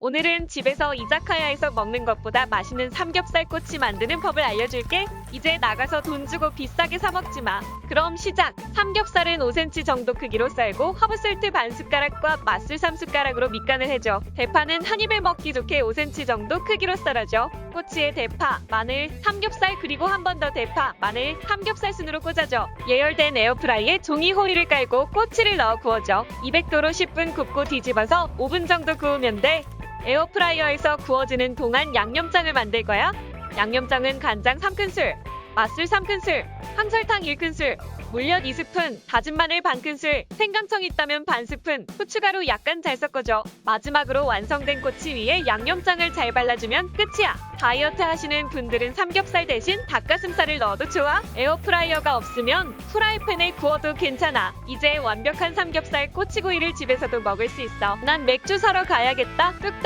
오늘은 집에서 이자카야에서 먹는 것보다 맛있는 삼겹살 꼬치 만드는 법을 알려줄게. 이제 나가서 돈 주고 비싸게 사 먹지 마. 그럼 시작. 삼겹살은 5cm 정도 크기로 썰고 허브솔트 반 숟가락과 맛술 3숟가락으로 밑간을 해줘. 대파는 한 입에 먹기 좋게 5cm 정도 크기로 썰어줘. 꼬치에 대파, 마늘, 삼겹살 그리고 한 번 더 대파, 마늘, 삼겹살 순으로 꽂아줘. 예열된 에어프라이에 종이 호일을 깔고 꼬치를 넣어 구워줘. 200도로 10분 굽고 뒤집어서 5분 정도 구우면 돼. 에어프라이어에서 구워지는 동안 양념장을 만들 거야. 양념장은 간장 3큰술, 맛술 3큰술, 황설탕 1큰술, 물엿 2스푼, 다진 마늘 반 큰술, 생강청 있다면 반 스푼, 후추가루 약간 잘 섞어줘. 마지막으로 완성된 꼬치 위에 양념장을 잘 발라주면 끝이야. 다이어트 하시는 분들은 삼겹살 대신 닭가슴살을 넣어도 좋아. 에어프라이어가 없으면 프라이팬에 구워도 괜찮아. 이제 완벽한 삼겹살 꼬치구이를 집에서도 먹을 수 있어. 난 맥주 사러 가야겠다. 뚝딱.